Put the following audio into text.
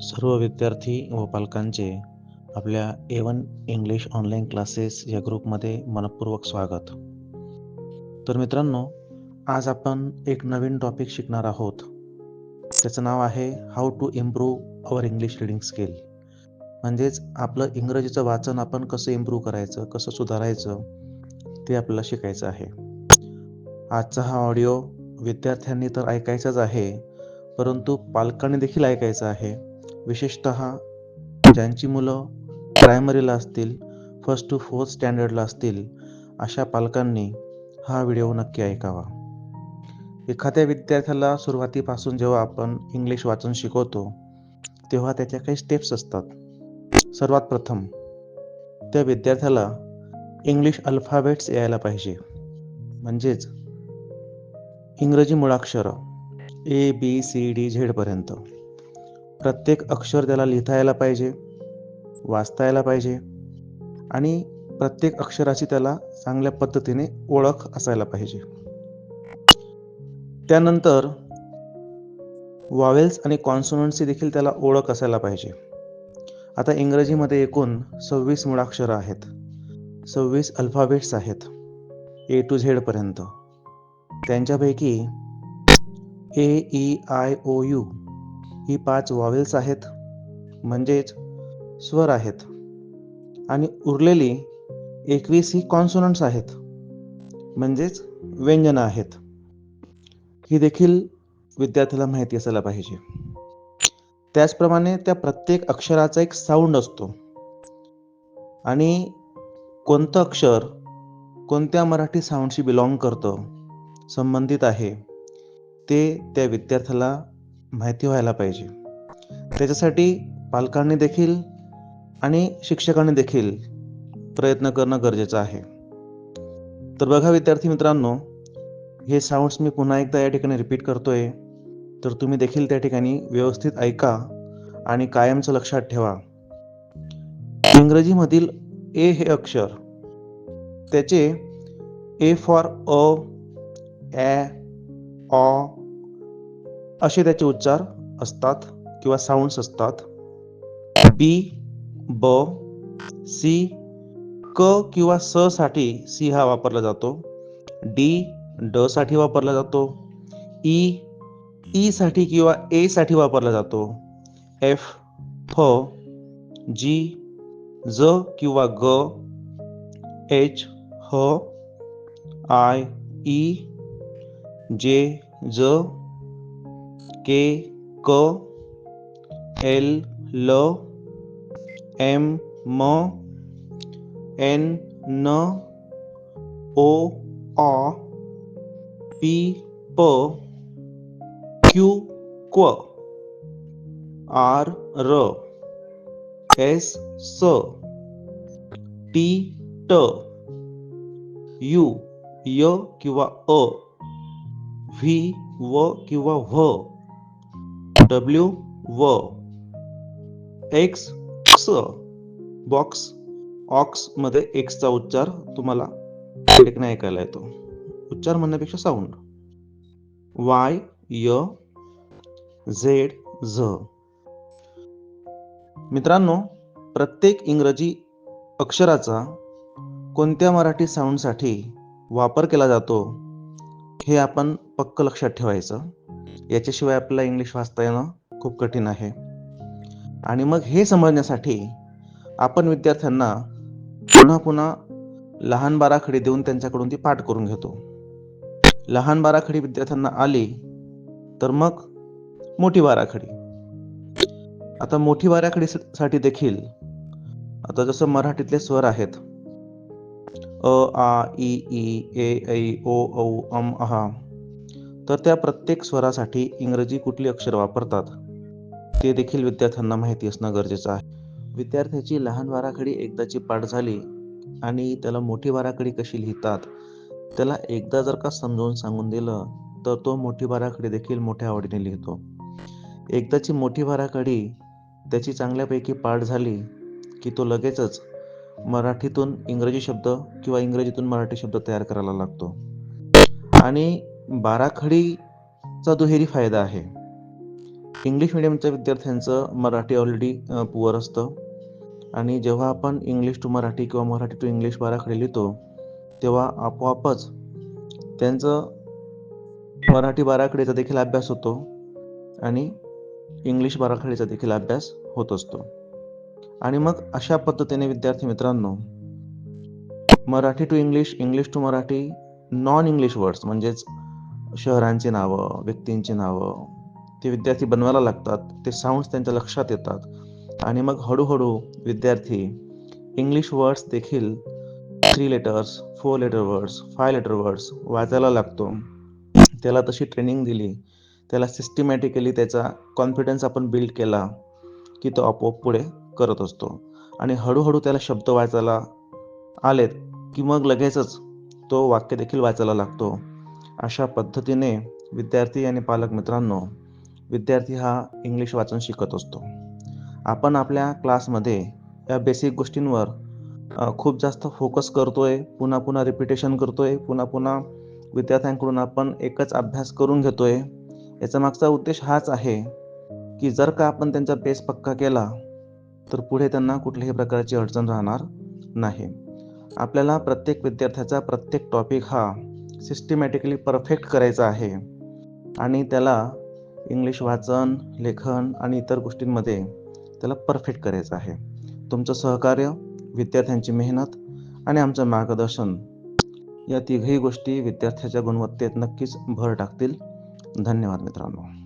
सर्व विद्यार्थी व पालकांचे आपल्या A one English online classes या ग्रुपमध्ये मनपूर्वक स्वागत. तर मित्रांनो आज आपण एक नवीन टॉपिक शिकणार आहोत. त्याचं नाव आहे how to improve our English reading skill म्हणजेच आपलं इंग्रजीचं वाचन आपण कसं इम्प्रूव्ह करायचं कसं सुधारायचं ते आपल्याला शिकायचं आहे. आजचा हा ऑडिओ विद्यार्थ्यांनी तर ऐकायचाच आहे परंतु पालकांनी देखील ऐकायचं आहे. विशेषत ज्यांची मुलं प्रायमरीला असतील फर्स्ट टू फोर्थ स्टँडर्डला असतील अशा पालकांनी हा व्हिडिओ नक्की ऐकावा. एखाद्या विद्यार्थ्याला सुरुवातीपासून जेव्हा आपण इंग्लिश वाचन शिकवतो तेव्हा त्याच्या काही स्टेप्स असतात. सर्वात प्रथम त्या विद्यार्थ्याला इंग्लिश अल्फाबेट्स यायला पाहिजे. म्हणजेच इंग्रजी मुळाक्षरं ए बी सी डी झेडपर्यंत प्रत्येक अक्षर त्याला लिहिता यायला पाहिजे वाचता यायला पाहिजे आणि प्रत्येक अक्षराची त्याला चांगल्या पद्धतीने ओळख असायला पाहिजे. त्यानंतर वावेल्स आणि कॉन्सोनंटची देखील त्याला ओळख असायला पाहिजे. आता इंग्रजीमध्ये एकूण सव्वीस मुळाक्षरं आहेत. सव्वीस अल्फाबेट्स आहेत. ए टू झेडपर्यंत त्यांच्यापैकी A E I O U ही पाच वॉवेल्स आहेत म्हणजेच स्वर आहेत. आणि उरलेली एकवीस ही कॉन्सोनंट्स आहेत म्हणजेच व्यंजनं आहेत. ही देखील विद्यार्थ्याला माहिती असायला पाहिजे. त्याचप्रमाणे त्या प्रत्येक अक्षराचा एक साऊंड असतो. आणि कोणतं अक्षर कोणत्या मराठी साऊंडशी बिलॉंग करतं संबंधित आहे ते त्या विद्यार्थ्याला माहिती व्हायला पाहिजे. त्याच्यासाठी पालकांनी देखील आणि शिक्षकांनी देखील प्रयत्न करणं गरजेचं आहे. तर बघा विद्यार्थी मित्रांनो हे साऊंड्स मी पुन्हा एकदा या ठिकाणी रिपीट करतोय. तर तुम्ही देखील त्या ठिकाणी व्यवस्थित ऐका आणि कायमचं लक्षात ठेवा. इंग्रजीमधील ए हे अक्षर त्याचे ए फॉर अ ॲ ऑ असे त्याचे उच्चार असतात किंवा साऊंड्स असतात. बी ब सी क किंवा स साठी सी हा वापरला जातो. डी ड साठी वापरला जातो. ई ई साठी किंवा ए साठी वापरला जातो. एफ फ जी ज किंवा ग एच ह आय ई जे ज के क एल ल एम म एन न ओ ऑ पी प क्यू क्व आर र एस स टी ट यू य किंवा अ, व्ही, व किंवा व्ह. डब्ल्यू व एक्स क्स बॉक्स ऑक्समध्ये एक्सचा उच्चार तुम्हाला नाही ऐकायला येतो. उच्चार म्हणण्यापेक्षा साऊंड वाय य झेड झ मित्रांनो प्रत्येक इंग्रजी अक्षराचा कोणत्या मराठी साऊंडसाठी वापर केला जातो हे आपण पक्क लक्षात ठेवायचं. याच्याशिवाय आपल्याला इंग्लिश वाचता येणं खूप कठीण आहे. आणि मग हे समजण्यासाठी आपण विद्यार्थ्यांना पुन्हा पुन्हा लहान बाराखडी देऊन त्यांच्याकडून ती पाठ करून घेतो. लहान बाराखडी विद्यार्थ्यांना आली तर मग मोठी बाराखडी. आता मोठी बाराखडी साठी देखील आता जसं मराठीतले स्वर आहेत अ आ इ ई ए ऐ ओ औ अम अहा तर त्या प्रत्येक स्वरासाठी इंग्रजी कुठली अक्षर वापरतात? ते देखील विद्यार्थ्यांना माहिती असणं गरजेचं आहे. विद्यार्थ्याची लहान वाराखडी एकदाची पाठ झाली आणि त्याला मोठी वाराखडी कशी लिहितात त्याला एकदा जर का समजावून सांगून दिलं तर तो मोठी बाराखडी देखील मोठ्या आवडीने लिहितो. एकदाची मोठी बाराखडी त्याची चांगल्यापैकी पाठ झाली की तो लगेचच मराठीतून इंग्रजी शब्द किंवा इंग्रजीतून मराठी शब्द तयार करायला लागतो. आणि बाराखडीचा दुहेरी फायदा आहे इंग्लिश मिडियमच्या विद्यार्थ्यांचं मराठी ऑलरेडी पुअर असतं. आणि जेव्हा आपण इंग्लिश टू मराठी किंवा मराठी टू इंग्लिश बाराखडी लिहितो तेव्हा आपोआपच त्यांचं मराठी बाराखडीचा देखील अभ्यास होतो आणि इंग्लिश बाराखडीचा देखील अभ्यास होत असतो. आणि मग अशा पद्धतीने विद्यार्थी मित्रांनो Marathi to English English to Marathi non English words म्हणजेच शहरांची नावं व्यक्तींची नावं ते विद्यार्थी बनवायला लागतात ते साऊंड्स त्यांच्या लक्षात येतात. आणि मग हळूहळू विद्यार्थी इंग्लिश वर्ड्स देखील three letters four letter words five letter words वाचायला लागतो. त्याला तशी ट्रेनिंग दिली. त्याला सिस्टमॅटिकली त्याचा कॉन्फिडन्स आपण बिल्ड केला की तो आपोआप पुढे करत असतो. आणि हळूहळू त्याला शब्द वाचायला आलेत की मग लगेचच तो वाक्य देखील वाचायला लागतो. अशा पद्धतीने विद्यार्थी आणि पालक मित्रांनो विद्यार्थी हा इंग्लिश वाचन शिकत असतो. आपण आपल्या क्लासमध्ये या बेसिक गोष्टींवर खूप जास्त फोकस करतोय पुन्हा पुन्हा रिपिटेशन करतोय पुन्हा पुन्हा विद्यार्थ्यांकडून आपण एकच अभ्यास करून घेतोय. याचा मागचा उद्देश हाच आहे की जर का आपण त्यांचा बेस पक्का केला तर पुढे त्यांना कुठल्याही प्रकारची अडचण राहणार नाही. आपल्याला प्रत्येक विद्यार्थ्याचा प्रत्येक टॉपिक हा सिस्टमॅटिकली परफेक्ट करायचं आहे. आणि त्याला इंग्लिश वाचन लेखन आणि इतर गोष्टींमध्ये त्याला परफेक्ट करायचं आहे. तुमचं सहकार्य विद्यार्थ्यांची मेहनत आणि आमचं मार्गदर्शन या तिघही गोष्टी विद्यार्थ्याच्या गुणवत्तेत नक्कीच भर टाकतील. धन्यवाद मित्रांनो.